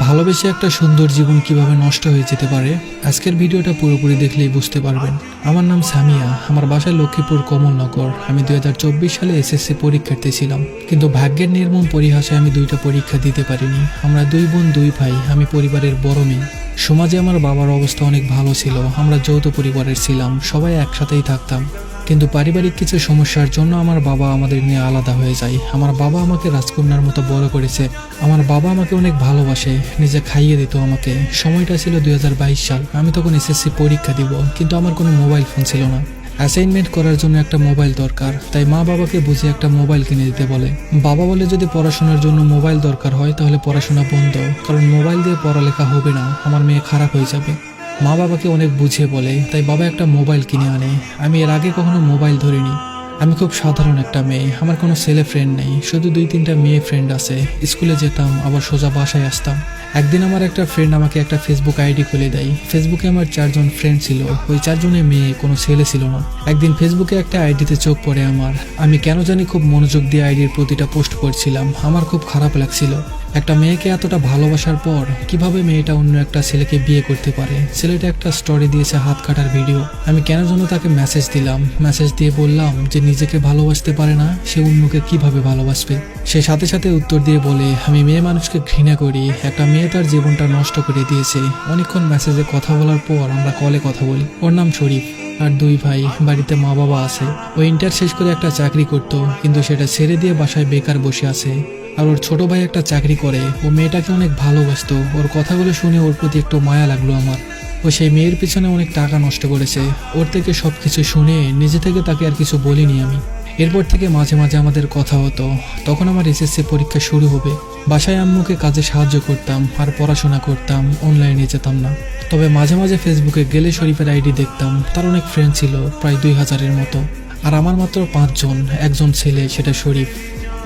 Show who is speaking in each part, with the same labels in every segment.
Speaker 1: ভালোবেসে একটা সুন্দর জীবন কীভাবে নষ্ট হয়ে যেতে পারে, আজকের ভিডিওটা পুরোপুরি দেখলেই বুঝতে পারবেন। আমার নাম সামিয়া, আমার বাসায় লক্ষ্মীপুর কমলনগর আমি দুই হাজার চব্বিশ সালে এসএসসি পরীক্ষার্থী ছিলাম, কিন্তু ভাগ্যের নির্মম পরিহাসে আমি দুইটা পরীক্ষা দিতে পারিনি। আমরা দুই বোন, দুই ভাই, আমি পরিবারের বড় মেয়ে। সমাজে আমার বাবার অবস্থা অনেক ভালো ছিল, আমরা যৌথ পরিবারের ছিলাম, সবাই একসাথেই থাকতাম। কিন্তু পারিবারিক কিছু সমস্যার জন্য আমার বাবা আমাদের নিয়ে আলাদা হয়ে যায়। আমার বাবা আমাকে রাজকন্যার মতো বড় করেছে। আমার বাবা আমাকে অনেক ভালোবাসে, নিজে খাইয়ে দিত আমাকে। সময়টা ছিল দু হাজার বাইশ সাল। আমি তখন এসএসসি পরীক্ষা দিব, কিন্তু আমার কোনো মোবাইল ফোন ছিল না। অ্যাসাইনমেন্ট করার জন্য একটা মোবাইল দরকার, তাই মা বাবাকে বুঝে একটা মোবাইল কিনে দিতে বলে। বাবা বলে, যদি পড়াশোনার জন্য মোবাইল দরকার হয়, তাহলে পড়াশোনা বন্ধ। কারণ মোবাইল দিয়ে পড়ালেখা হবে না, আমার মেয়ে খারাপ হয়ে যাবে। মা বাবাকে অনেক বুঝিয়ে বলে, তাই বাবা একটা মোবাইল কিনে আনে। আমি এর আগে কখনো মোবাইল ধরিনি। আমি খুব সাধারণ একটা মেয়ে। আমার কোনো ছেলে ফ্রেন্ড নেই। শুধু দুই তিনটা মেয়ে ফ্রেন্ড আছে। স্কুলে যেতাম, আবার সোজা বাসায় আসতাম। একদিন আমার একটা ফ্রেন্ড আমাকে একটা ফেসবুক আইডি খুলে দেয়। ফেসবুকে আমার চারজন ফ্রেন্ড ছিল। ওই চারজনে মেয়ে, কোনো ছেলে ছিল না। একদিন ফেসবুকে একটা আইডিতে চোখ পড়ে আমার। আমি কেন জানি খুব মনোযোগ দিয়ে আইডির প্রতিটা পোস্ট করছিলাম আমার খুব খারাপ লাগছিল। একটা মেয়েকে এতটা ভালোবাসার পর কীভাবে মেয়েটা অন্য একটা ছেলেকে বিয়ে করতে পারে? ছেলেটা একটা স্টোরি দিয়েছে হাত কাটার ভিডিও আমি কেন যেন তাকে মেসেজ দিলাম। মেসেজ দিয়ে বললাম যে নিজেকে ভালোবাসতে পারে না, সে অন্যকে কীভাবে ভালোবাসবে? সে সাথে সাথে উত্তর দিয়ে বলে, আমি মেয়ে মানুষকে ঘৃণা করি। একটা মেয়ে তার জীবনটা নষ্ট করে দিয়েছে। অনেকক্ষণ মেসেজে কথা বলার পর আমরা কলে কথা বলি। ওর নাম শরীফ। আর দুই ভাই বাড়িতে মা বাবা আছে। ও ইন্টার শেষ করে একটা চাকরি করতো, কিন্তু সেটা ছেড়ে দিয়ে বাসায় বেকার বসে আছে। আর ওর ছোট ভাই একটা চাকরি করে। ও মেয়েটাকে অনেক ভালোবাসতো। ওর কথাগুলো শুনে ওর প্রতি একটু মায়া লাগল আমার। ও সেই মেয়ের পিছনে অনেক টাকা নষ্ট করেছে। ওর থেকে সব কিছু শুনে নিজে থেকে তাকে আর কিছু বলিনি আমি। এরপর থেকে মাঝে মাঝে আমাদের কথা হতো। তখন আমার এসএসসি পরীক্ষা শুরু হবে। বাসায় আম্মুকে কাজে সাহায্য করতাম আর পড়াশোনা করতাম। অনলাইনে যেতাম না। তবে মাঝে মাঝে ফেসবুকে গেলে শরীফের আইডি দেখতাম। তার অনেক ফ্রেন্ড ছিল, প্রায় দুই হাজারের মতো। আর আমার মাত্র পাঁচজন, একজন ছেলে, সেটা শরীফ।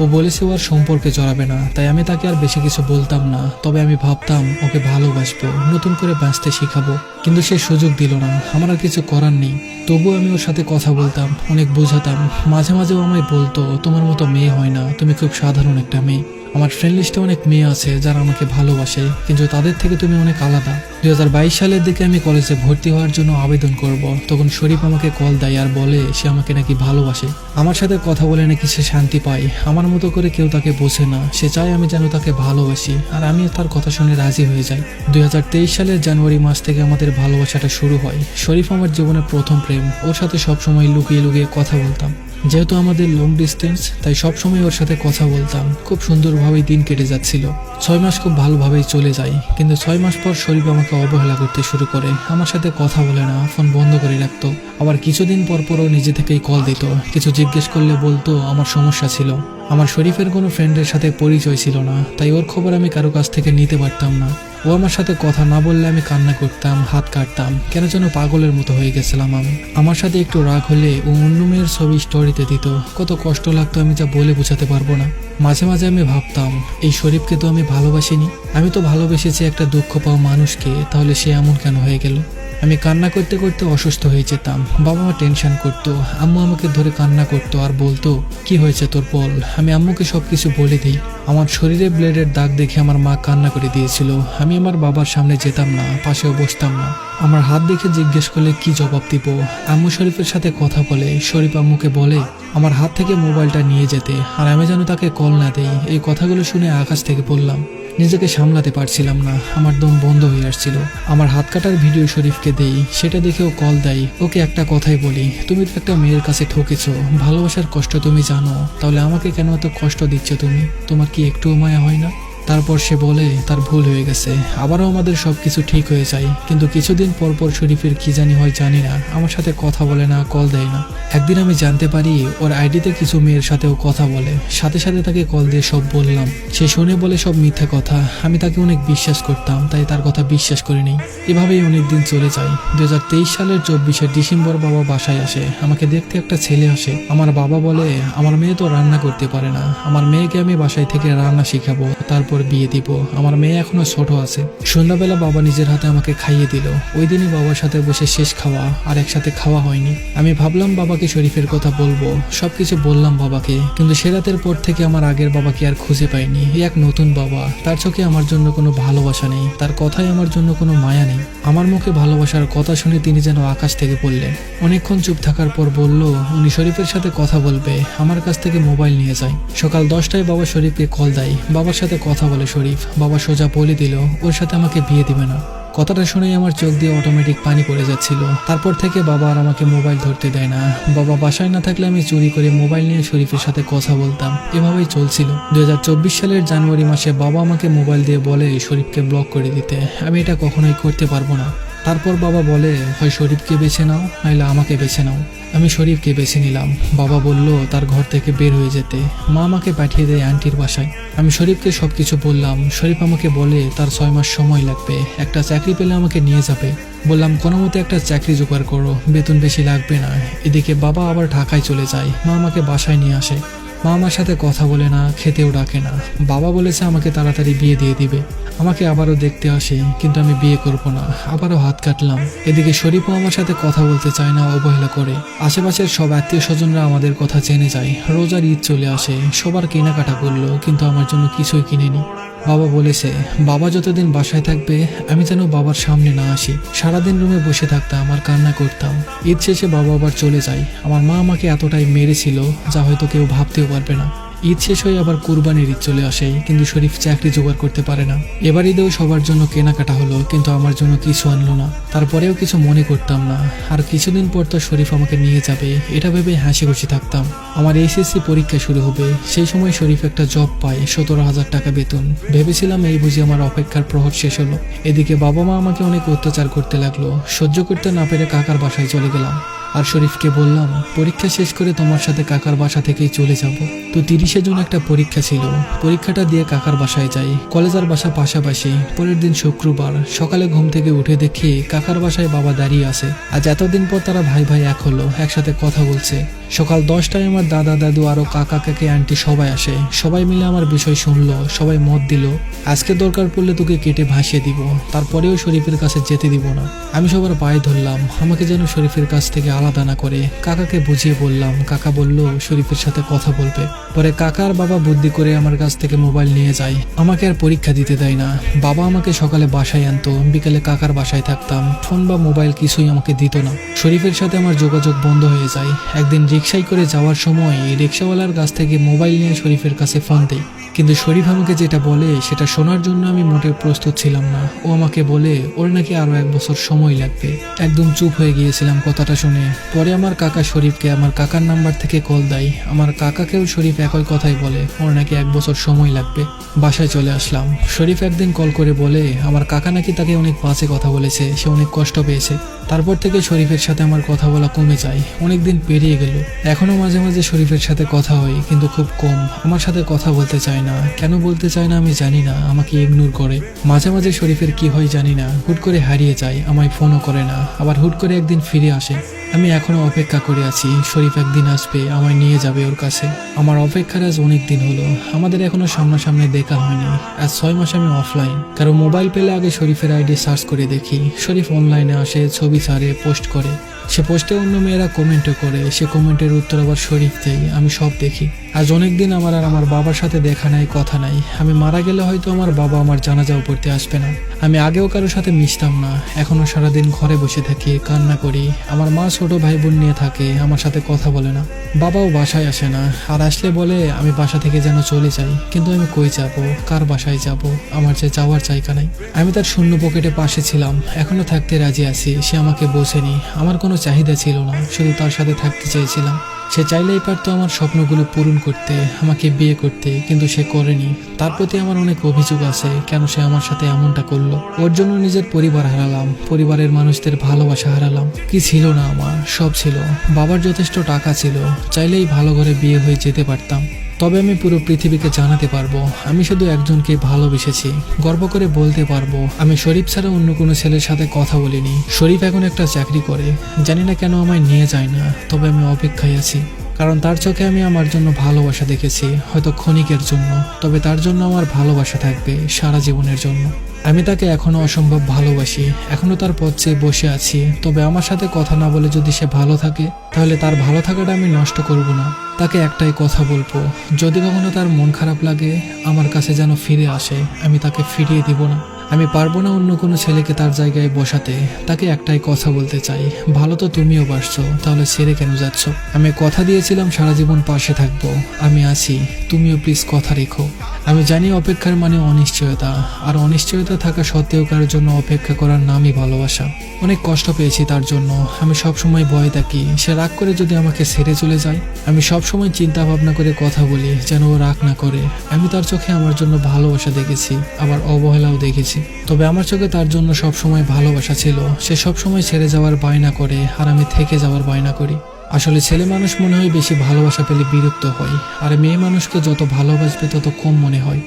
Speaker 1: ও বলেছে ও আর সম্পর্কে জড়াবে না, তাই আমি তাকে আর বেশি কিছু বলতাম না। তবে আমি ভাবতাম, ওকে ভালোবাসবো, নতুন করে বাঁচতে শেখাবো। কিন্তু সে সুযোগ দিল না, আমার আর কিছু করার নেই। তবুও আমি ওর সাথে কথা বলতাম, অনেক বোঝাতাম। মাঝে মাঝেও আমায় বলতো, তোমার মতো মেয়ে হয় না, তুমি খুব সাধারণ একটা মেয়ে। আমার ফ্রেন্ড লিস্টে অনেক মেয়ে আছে যারা আমাকে ভালোবাসে, কিন্তু তাদের থেকে তুমি অনেক আলাদা। দুই হাজার বাইশ সালের দিকে আমি কলেজে ভর্তি হওয়ার জন্য আবেদন করব। তখন শরীফ আমাকে কল দেয় আর বলে সে আমাকে নাকি ভালোবাসে। আমার সাথে কথা বলে নাকি সে শান্তি পায়। আমার মতো করে কেউ তাকে বোঝে না। সে চায় আমি যেন তাকে ভালোবাসি। আর আমি তার কথা শুনে রাজি হয়ে যাই। দুই হাজার তেইশ সালের জানুয়ারি মাস থেকে আমাদের ভালোবাসাটা শুরু হয়। শরীফ আমার জীবনের প্রথম প্রেম। ওর সাথে সবসময় লুকিয়ে লুকিয়ে কথা বলতাম। যেহেতু আমাদের লং ডিস্টেন্স তাই সবসময় ওর সাথে কথা বলতাম। খুব সুন্দরভাবেই দিন কেটে যাচ্ছিল। ছয় মাস খুব ভালোভাবেই চলে যায়, কিন্তু ছয় মাস পর শরীফ আমাকে অবহেলা করতে শুরু করে। আমার সাথে কথা বলে না ফোন বন্ধ করে রাখতো। আবার কিছুদিন পর পরও নিজে থেকেই কল দিত। কিছু জিজ্ঞেস করলে বলতো, আমার সমস্যা ছিল। আমার শরীফের কোনো ফ্রেন্ডের সাথে পরিচয় ছিল না, তাই ওর খবর আমি কারও কাছ থেকে নিতে পারতাম না। ও আমার সাথে কথা না বললে আমি কান্না করতাম, হাত কাটতাম। কেন যেন পাগলের মতো হয়ে গেছিলাম আমি। আমার সাথে একটু রাগ হলে ও অন্য মেয়ের ছবি স্টোরিতে দিত। কত কষ্ট লাগতো, আমি যা বলে বোঝাতে পারব না। মাঝে মাঝে আমি ভাবতাম, এই শরীফকে তো আমি ভালোবাসিনি। আমি তো ভালোবেসেছি একটা দুঃখ পাওয়া মানুষকে, তাহলে সে এমন কেন হয়ে গেল? আমি কান্না করতে করতে অসুস্থ হয়ে যেতাম। বাবা মা টেনশন করতো, আম্মু আমাকে ধরে কান্না করতো আর বলতো, কি হয়েছে তোর বল? আমি আম্মুকে সব কিছু বলে দিই। আমার শরীরে ব্লেডের দাগ দেখে আমার মা কান্না করে দিয়েছিল। আমি আমার বাবার সামনে যেতাম না, পাশেও বসতাম না। আমার হাত দেখে জিজ্ঞেস করলে, কি জবাব দিব? আম্মু শরীফের সাথে কথা বলে, শরীফ আম্মুকে বলে, আমার হাত থেকে মোবাইলটা নিয়ে যেতে, আর আমি যেন তাকে কল না দেই। এই কথাগুলো শুনে আকাশ থেকে বললাম নিজেকে সামলাতে পারছিলাম না। আমার দম বন্ধ হয়ে আসছিল। আমার হাত কাটার ভিডিও শরীফকে দেই। সেটা দেখেও কল দেয়, ওকে একটা কথাই বলি। তুমি তো একটা মেয়ের কাছে ঠকেছ। ভালোবাসার কষ্ট তুমি জানো। তাহলে আমাকে কেন এত কষ্ট দিচ্ছ তুমি? তোমার কি একটুও মায়া হয় না? তারপর সে বলে, তার ভুল হয়ে গেছে। আবারও আমাদের সবকিছু ঠিক হয়ে যায়। কিন্তু কিছুদিন পর পর শরীফের কি জানি হয় জানি না। আমার সাথে কথা বলে না কল দেয় না। একদিন আমি জানতে পারি, ওর আইডিতে কিছু মেয়ের সাথেও কথা বলে। সাথে সাথে তাকে কল দিয়ে সব বললাম। সে শুনে বলে সব মিথ্যা কথা। আমি তাকে অনেক বিশ্বাস করতাম, তাই তার কথা বিশ্বাস করে নেই এভাবেই অনেক দিন চলে যায়। দুই হাজার তেইশ সালের চব্বিশে ডিসেম্বর বাবা বাসায় আসে। আমাকে দেখতে একটা ছেলে আসে। আমার বাবা বলে, আমার মেয়ে তো রান্না করতে পারে না। আমার মেয়েকে আমি বাসায় থেকে রান্না শিখাবো। তারপর পর বিয়ে দিব। আমার মেয়ে এখনও ছোট আছে। সন্ধ্যাবেলা বাবা নিজের হাতে আমাকে খাইয়ে দিল। ওই দিনই বাবার সাথে বসে শেষ খাওয়া আর একসাথে খাওয়া হয়নি। আমি ভাবলাম বাবাকে শরীফের কথা বলব। সবকিছু বললাম বাবাকে। কিন্তু সে রাতের পর থেকে আমার আগের বাবাকে আর খুঁজে পাইনি। এক নতুন বাবা। তার চোখে আমার জন্য কোনো ভালোবাসা নেই। তার কথায় আমার জন্য কোনো মায়া নেই। আমার মুখে ভালোবাসার কথা শুনে তিনি যেন আকাশ থেকে পড়লেন। অনেকক্ষণ চুপ থাকার পর বলল, উনি শরীফের সাথে কথা বলবে। আমার কাছ থেকে মোবাইল নিয়ে যায় সকাল দশটায় বাবা শরীফকে কল দেয়। বাবার সাথে কথা বলে, শরীফ, বাবা সোজা বলে দিল, ওর সাথে আমাকে বিয়ে দিবে না। কথাটা শুনেই আমার চোখ দিয়ে অটোমেটিক পানি পড়ে যাচ্ছিল। তারপর থেকে বাবা আর আমাকে মোবাইল ধরতে দেয় না। বাবা বাসায় না থাকলে আমি চুরি করে মোবাইল নিয়ে শরীফের সাথে কথা বলতাম। এভাবেই চলছিল। দুই হাজার চব্বিশ সালের জানুয়ারি মাসে বাবা আমাকে মোবাইল দিয়ে বলে, শরীফকে ব্লক করে দিতে। আমি এটা কখনোই করতে পারব না। তারপর বাবা বলে, হয় শরীফকে বেছে নাও নাহলে আমাকে বেছে নাও। আমি শরীফকে বেছে নিলাম। বাবা বলল, তার ঘর থেকে বের হয়ে যেতে। মা আমাকে পাঠিয়ে দেয় আন্টির বাসায়। আমি শরীফকে সবকিছু বললাম। শরীফ আমাকে বলে, তার ছয় মাস সময় লাগবে। একটা চাকরি পেলে আমাকে নিয়ে যাবে। বললাম, কোনো মতে একটা চাকরি জোগাড় করো। বেতন বেশি লাগবে না। এদিকে বাবা আবার ঢাকায় চলে যায়। মা আমাকে বাসায় নিয়ে আসে। মা আমার সাথে কথা বলে না, খেতেও ডাকে না। বাবা বলেছে আমাকে তাড়াতাড়ি বিয়ে দিয়ে দিবে। আমাকে আবারও দেখতে আসে, কিন্তু আমি বিয়ে করব না। আবারও হাত কাটলাম। এদিকে শরীফও আমার সাথে কথা বলতে চায় না, অবহেলা করে। আশেপাশের সব আত্মীয় স্বজনরা আমাদের কথা জেনে যায়। রোজার ঈদ চলে আসে। সবার কেনাকাটা করল, কিন্তু আমার জন্য কিছুই কিনেনি। বাবা বলেছে, বাবা যতদিন বাসায় থাকবে, আমি যেন বাবার সামনে না আসি। সারাদিন রুমে বসে থাকতাম আর কান্না করতাম। ঈদ শেষে বাবা আবার চলে যায়। আমার মা আমাকে এতটাই মেরেছিল, যা হয়তো কেউ ভাবতেও পারবে না। ঈদ শেষ হয়ে আবার কুরবানির ঈদ চলে আসে, কিন্তু শরীফ চাকরি জোগাড় করতে পারে না। এবার ঈদেও সবার জন্য কেনাকাটা হলো, কিন্তু আমার জন্য কিছু আনলো না। তারপরেও কিছু মনে করতাম না। আর কিছুদিন পর তো শরীফ আমাকে নিয়ে যাবে, এটা ভেবে হাসি খুশি থাকতাম। আমার এইচএসসি পরীক্ষা শুরু হবে, সেই সময় শরীফ একটা জব পায়, সতেরো হাজার টাকা বেতন। ভেবেছিলাম এই বুঝি আমার অপেক্ষার প্রহর শেষ হলো। এদিকে বাবা মা আমাকে অনেক অত্যাচার করতে লাগল। সহ্য করতে না পেরে কাকার বাসায় চলে গেলাম। আর শরীফকে বললাম, পরীক্ষা শেষ করে তোমার সাথে কাকার বাসা থেকেই চলে যাব। তো তিরিশে জুন একটা পরীক্ষা ছিল। পরীক্ষাটা দিয়ে কাকার বাসায় যাই। কলেজ আর বাসা পাশাপাশি। পরের দিন শুক্রবার। সকালে ঘুম থেকে উঠে দেখি কাকার বাসায় বাবা দাঁড়িয়ে আছে। আজ এতদিন পর তারা ভাই ভাই এক হলো, একসাথে কথা বলছে। সকাল দশটায় আমার দাদা, দাদু আরও কাকা, কাকি, আন্টি সবাই আসে। সবাই মিলে আমার বিষয় শুনলো, সবাই মত দিল। আজকে দরকার পড়লে তোকে কেটে ভাসিয়ে দিব, তারপরেও শরীফের কাছে যেতে দিব না। আমি সবার পায়ে ধরলাম, আমাকে যেন শরীফের কাছ থেকে আলাদা না করে। কাকাকে বুঝিয়ে বললাম, কাকা বলল, শরীফের সাথে কথা বলবে। পরে কাকা আর বাবা বুদ্ধি করে আমার কাছ থেকে মোবাইল নিয়ে যায়। আমাকে আর পরীক্ষা দিতে দেয় না। বাবা আমাকে সকালে বাসায় আনতো, বিকেলে কাকার বাসায় থাকতাম। ফোন বা মোবাইল কিছুই আমাকে দিত না। শরীফের সাথে আমার যোগাযোগ বন্ধ হয়ে যায়। একদিন রিক্সায় করে যাওয়ার সময় রিক্সাওয়ালার কাছ থেকে মোবাইল নিয়ে শরীফের কাছে ফোন দেই। কিন্তু শরীফ আমাকে যেটা বলে, সেটা শোনার জন্য আমি মোটেও প্রস্তুত ছিলাম না। ও আমাকে বলে, ওর নাকি আরও এক বছর সময় লাগবে। একদম চুপ হয়ে গিয়েছিলাম কথাটা শুনে। পরে আমার কাকা শরীফকে আমার কাকার নাম্বার থেকে কল দেয়। আমার কাকাকেও শরীফ একই কথাই বলে, ওর নাকি এক বছর সময় লাগবে। বাসায় চলে আসলাম। শরীফ একদিন কল করে বলে, আমার কাকা নাকি তাকে অনেক বাজে কথা বলেছে, সে অনেক কষ্ট পেয়েছে। তারপর থেকে শরীফের সাথে আমার কথা বলা কমে যায়। অনেক দিন পেরিয়ে গেল। এখনও মাঝে মাঝে শরীফের সাথে কথা হয়, কিন্তু খুব কম। আমার সাথে কথা বলতে চায় না। কেন বলতে চায় না আমি জানি না, আমাকে ইগনোর করে। মাঝে মাঝে শরীফের কি হয় জানি না। হুট করে হারিয়ে যায়, আমায় ফোনও করে না। আবার হুট করে একদিন ফিরে আসে। আমি এখনও অপেক্ষা করে আছি। শরীফ একদিন আসবে, আমায় নিয়ে যাবে ওর কাছে। আমার অপেক্ষার আজ অনেক দিন হলো। আমাদের এখনও সামনাসামনি দেখা হয়নি। আজ ছয় মাস আমি অফলাইন কারও মোবাইল পেলে আগে শরীফের আইডি সার্চ করে দেখি। শরীফ অনলাইনে আসে, ছবি ছাড়ে পোস্ট করে। সে পোস্টে অন্য মেয়েরা কমেন্টও করে। সে কমেন্টের উত্তর আবার শরীফ দেয়। আমি সব দেখি। আজ অনেকদিন আমার আর আমার বাবার সাথে দেখা নাই, কথা নাই। আমি মারা গেলে হয়তো আমার বাবা আমার জানাজাও পড়তে আসবে না। আমি আগেও কারোর সাথে মিশতাম না। এখনও সারাদিন ঘরে বসে থাকি, কান্না করি। আমার মা ছোট ভাই বোন নিয়ে থাকে, আমার সাথে কথা বলে না। বাবাও বাসায় আসে না, আর আসলে বলে, আমি বাসা থেকে যেন চলে যাই, কিন্তু আমি কই যাব? কার বাসায় যাব? আমার যে যাওয়ার জায়গা নাই। আমি তার শূন্য পকেটে পাশে ছিলাম, এখনও থাকতে রাজি আছি, সে আমাকে বোঝেনি। আমার কোনো চাহিদা ছিল না, শুধু তার সাথে থাকতে চেয়েছিলাম। সে চাইলেই পারতো আমার স্বপ্নগুলো পূরণ করতে, আমাকে বিয়ে করতে, কিন্তু সে করেনি। তার প্রতি আমার অনেক অভিযোগ আছে, কেন সে আমার সাথে এমনটা করল? ওর জন্য নিজের পরিবার হারালাম, পরিবারের মানুষদের ভালোবাসা হারালাম। কি ছিল না আমার? সব ছিল। বাবার যথেষ্ট টাকা ছিল, চাইলেই ভালো ঘরে বিয়ে হয়ে যেতে পারতাম। তবে আমি পুরো পৃথিবীকে জানাতে পারব। আমি শুধু একজনকে ভালোবেসেছি। গর্ব করে বলতে পারব, আমি শরীফ ছাড়া অন্য কোনো ছেলের সাথে কথা বলিনি। শরীফ এখন একটা চাকরি করে। জানি না কেন আমায় নিয়ে যায় না, তবে আমি অপেক্ষায় আছি। কারণ তার চোখে আমি আমার জন্য ভালোবাসা দেখেছি, হয়তো ক্ষণিকের জন্য। তবে তার জন্য আমার ভালোবাসা থাকবে সারা জীবনের জন্য। আমি তাকে এখনও অসম্ভব ভালোবাসি, এখনও তার পথ চেয়ে বসে আছি। তবে আমার সাথে কথা না বলে যদি সে ভালো থাকে, তাহলে তার ভালো থাকাটা আমি নষ্ট করব না। তাকে একটাই কথা বলব, যদি কখনো তার মন খারাপ লাগে, আমার কাছে যেন ফিরে আসে, আমি তাকে ফিরিয়ে দিব না। আমি পারব না অন্য কোনো ছেলেকে তার জায়গায় বসাতে। তাকে একটাই কথা বলতে চাই। ভালো তো তুমিও বাসছো তাহলে ছেড়ে কেন যাচ্ছ? আমি কথা দিয়েছিলাম, সারা জীবন পাশে থাকব। আমি আছি, তুমিও প্লিজ কথা রেখো। আমি জানি অপেক্ষার মানে অনিশ্চয়তা, আর অনিশ্চয়তা থাকা সত্ত্বেও কারোর জন্য অপেক্ষা করার নামই ভালোবাসা। অনেক কষ্ট পেয়েছি তার জন্য। আমি সব সময় ভয় থাকি। সে রাগ করে যদি আমাকে ছেড়ে চলে যায়? আমি সব সময় চিন্তা ভাবনা করে কথা বলি, যেন ও রাগ না করে। আমি তার চোখে আমার জন্য ভালোবাসা দেখেছি, আবার অবহেলাও দেখেছি। তবে আমার চোখে তার জন্য সব সময় ভালোবাসা ছিল। সে সব সময় ছেড়ে যাওয়ার বায়না করে আর আমি থেকে যাওয়ার বায়না করি। আসলে ছেলে মানুষ মনে হয় বেশি ভালোবাসা পেলে বিরক্ত হয়, আর মেয়ে মানুষকে যত ভালোবাসবে তত কম মনে হয়।